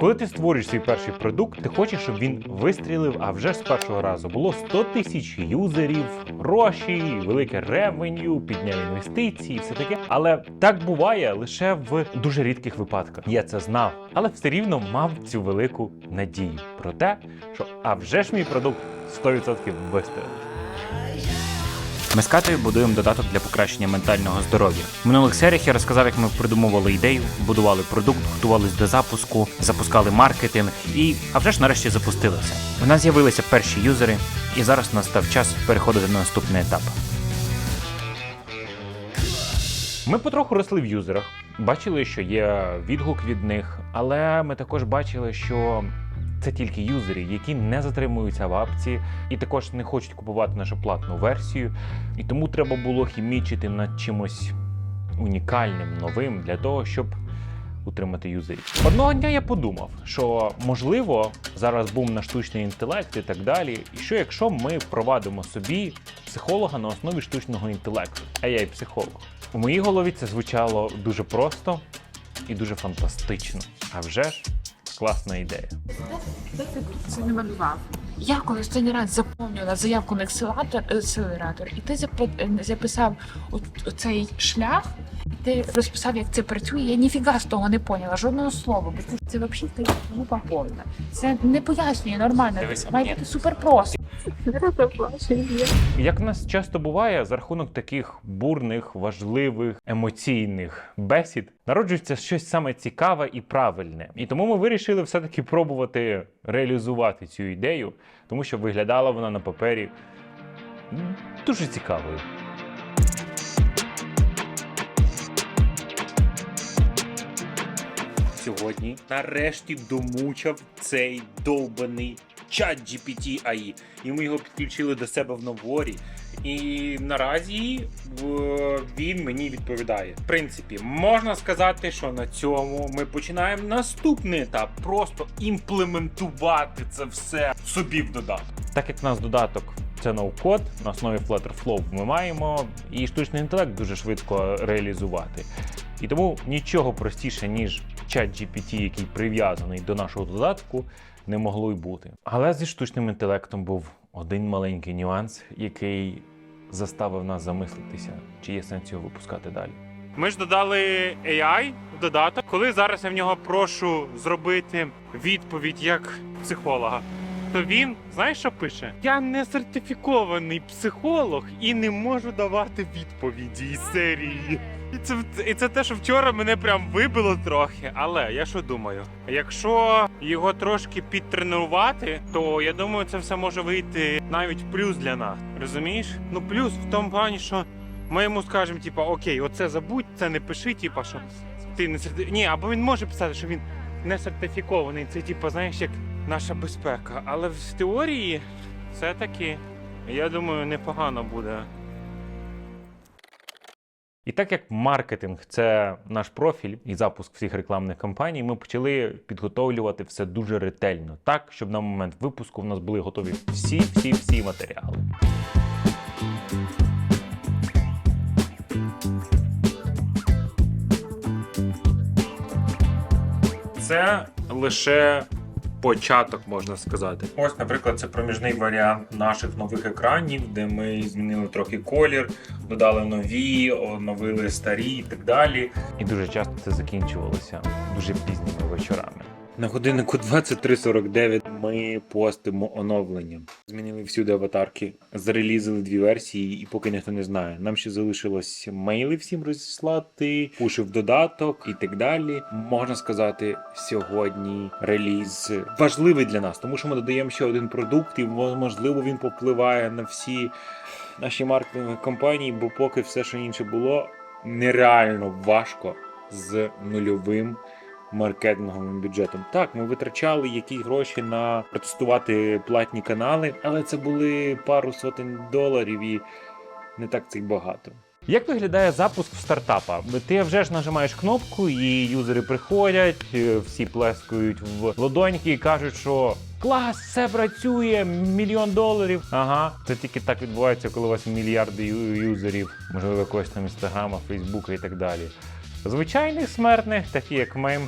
Коли ти створюєш свій перший продукт, ти хочеш, щоб він вистрілив, а вже з першого разу було 100 тисяч юзерів, гроші, велике ревеню, підняв інвестиції, все таке. Але так буває лише в дуже рідких випадках. Я це знав, але все рівно мав цю велику надію про те, що а вже ж мій продукт 100% вистрілить. Ми з Катою будуємо додаток для покращення ментального здоров'я. В минулих серіях я розказав, як ми придумували ідею, будували продукт, готувались до запуску, запускали маркетинг і, а вже ж нарешті запустилися. У нас з'явилися перші юзери, і зараз настав час переходити на наступний етап. Ми потроху росли в юзерах, бачили, що є відгук від них, але ми також бачили, що це тільки юзери, які не затримуються в апці і також не хочуть купувати нашу платну версію. І тому треба було хімічити над чимось унікальним, новим для того, щоб утримати юзерів. Одного дня я подумав, що можливо зараз бум на штучний інтелект і так далі. І що якщо ми впровадимо собі психолога на основі штучного інтелекту, AI психолог. У моїй голові це звучало дуже просто і дуже фантастично. А вже ж класна ідея. Це не малював? Я коли останній раз заповнювала заявку на акселератор, акселератор і ти е, записав цей шлях, і ти розписав, як це працює. Я ніфіга з того не поняла, жодного слова, бо це, це взагалі глупа повна. Це не пояснює нормально. Дивися, Має ні. бути супер просто. Як в нас часто буває, за рахунок таких бурних, важливих, емоційних бесід народжується щось саме цікаве і правильне. І тому ми вирішили все-таки пробувати реалізувати цю ідею, тому що виглядала вона на папері дуже цікавою. сьогодні нарешті домучав цей довбаний чат GPT AI. І ми його підключили до себе в новорі. І наразі він мені відповідає. В принципі, можна сказати, що на цьому ми починаємо наступний етап просто імплементувати це все собі в додаток. Так як в нас додаток це ноу-код, на основі Flutterflow ми маємо, і штучний інтелект дуже швидко реалізувати. І тому нічого простіше, ніж чат GPT, який прив'язаний до нашого додатку, не могло й бути. Але зі штучним інтелектом був один маленький нюанс, який заставив нас замислитися, чи є сенс його випускати далі. Ми ж додали AI в додаток. Коли зараз я в нього прошу зробити відповідь як психолога, то він знаєш, що пише? Я не сертифікований психолог і не можу давати відповіді із серії. І це, і це те, що вчора мене прям вибило трохи. Але я що думаю? Якщо його трошки підтренувати, то я думаю, це все може вийти навіть плюс для нас. Розумієш? Ну плюс в тому плані, що ми йому скажемо, типа, окей, оце забудь, це не пиши, типа, що ти не серти... Ні, або він може писати, що він не сертифікований. Це, типа, знаєш, як наша безпека. Але в теорії все-таки, я думаю, непогано буде. І так як маркетинг це наш профіль і запуск всіх рекламних кампаній, ми почали підготовлювати все дуже ретельно, так щоб на момент випуску в нас були готові всі, всі, всі матеріали. Це лише початок, можна сказати. Ось, наприклад, це проміжний варіант наших нових екранів, де ми змінили трохи колір, додали нові, оновили старі і так далі. І дуже часто це закінчувалося дуже пізніми вечорами. На годиннику 23.49 ми постимо оновлення. Змінили всюди аватарки, зарелізили дві версії, і поки ніхто не знає. Нам ще залишилось мейли всім розіслати, пуши в додаток і так далі. Можна сказати, сьогодні реліз важливий для нас, тому що ми додаємо ще один продукт, і можливо він попливає на всі наші маркетингові компанії, бо поки все, що інше було, нереально важко з нульовим маркетинговим бюджетом. Так, ми витрачали якісь гроші на протестувати платні канали, але це були пару сотень доларів і не так й багато. Як виглядає запуск стартапа? Ти вже ж нажимаєш кнопку, і юзери приходять, е, всі плескають в ладоньки і кажуть, що клас, все працює, мільйон доларів. Ага, це тільки так відбувається, коли у вас мільярди юзерів, можливо, якогось там інстаграма, фейсбука і так далі. Звичайних смертних, такі як ми,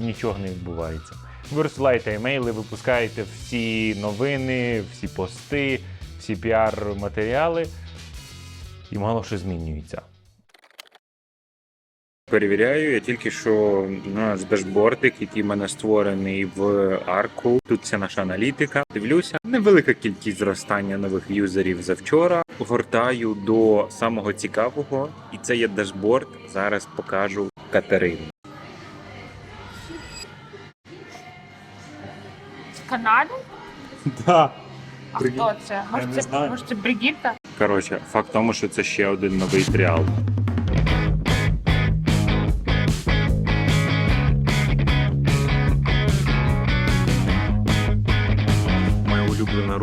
нічого не відбувається. Ви розсилаєте емейли, випускаєте всі новини, всі пости, всі піар-матеріали, і мало що змінюється. Перевіряю, я тільки що наш дашбортик, який в мене створений в арку. Тут вся наша аналітика. Дивлюся, невелика кількість зростання нових юзерів за вчора. Гортаю до самого цікавого, і це є дашборд. Зараз покажу Катерину. З каналу? Да. А Бригітта. хто це? Може, це, може це Бригітта? Коротше, факт в тому, що це ще один новий тріал.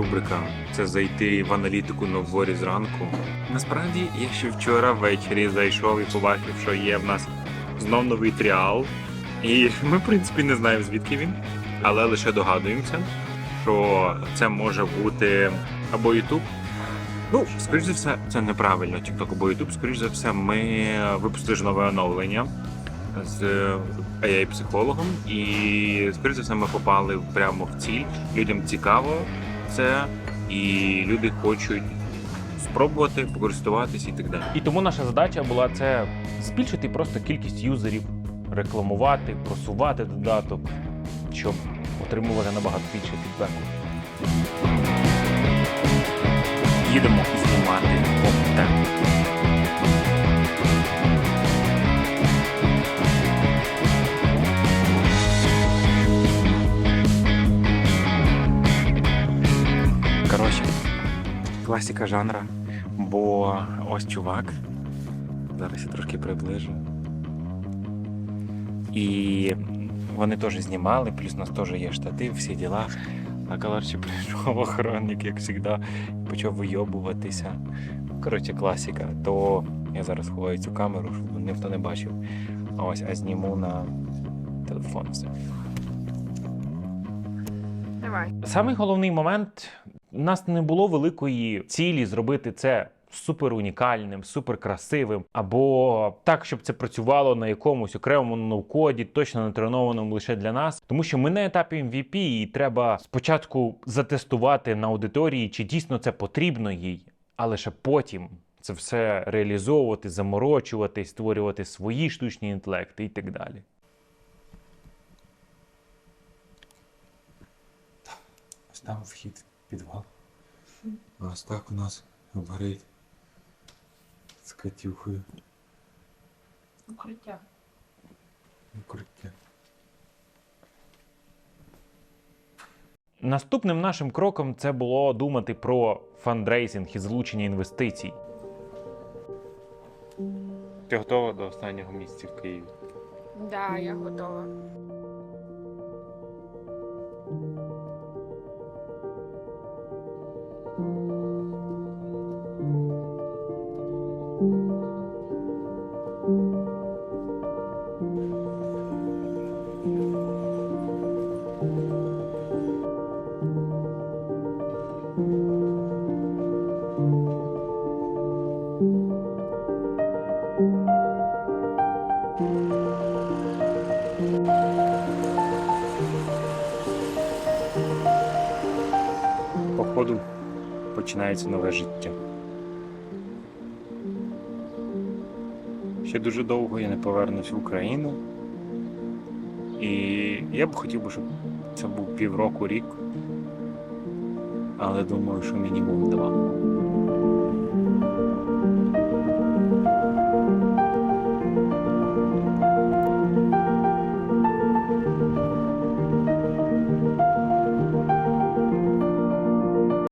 Рубрика це зайти в аналітику на дворі зранку. Насправді я ще вчора ввечері зайшов і побачив, що є в нас знов новий тріал. І ми, в принципі, не знаємо звідки він, але лише догадуємося, що це може бути або YouTube, Ну, скоріш за все, це неправильно TikTok або YouTube. Скоріш за все, ми випустили ж нове оновлення з AI-психологом, і скоріш за все, ми попали прямо в ціль. Людям цікаво це, і люди хочуть спробувати, покористуватися і так далі. І тому наша задача була це збільшити просто кількість юзерів, рекламувати, просувати додаток, щоб отримувати набагато більше фідбеку. Їдемо знімати контент. Класика жанра, бо ось чувак. Зараз я трошки приближу. І вони теж знімали, плюс у нас теж є штатив, всі діла. А коротше, прийшов охоронник, як завжди, почав вийобуватися. Коротше, класика. То я зараз ховаю цю камеру, щоб ніхто не бачив. А ось, а зніму на телефон все. Давай. Самий головний момент у нас не було великої цілі зробити це супер унікальним, супер красивим, або так, щоб це працювало на якомусь окремому ноу-коді, точно натренованому лише для нас. Тому що ми на етапі MVP, і треба спочатку затестувати на аудиторії, чи дійсно це потрібно їй, а лише потім. Це все реалізовувати, заморочувати, створювати свої штучні інтелекти і так далі. Ось там вхід підвал. А ось так у нас горить з Катюхою Укриття. укриття. Наступним нашим кроком це було думати про фандрейзинг і залучення інвестицій. Ти готова до останнього місця в Києві? Да, я готова. Походу починається нове життя. Ще дуже довго я не повернусь в Україну. І я б хотів щоб це був півроку рік. Але думаю, що мінімум два.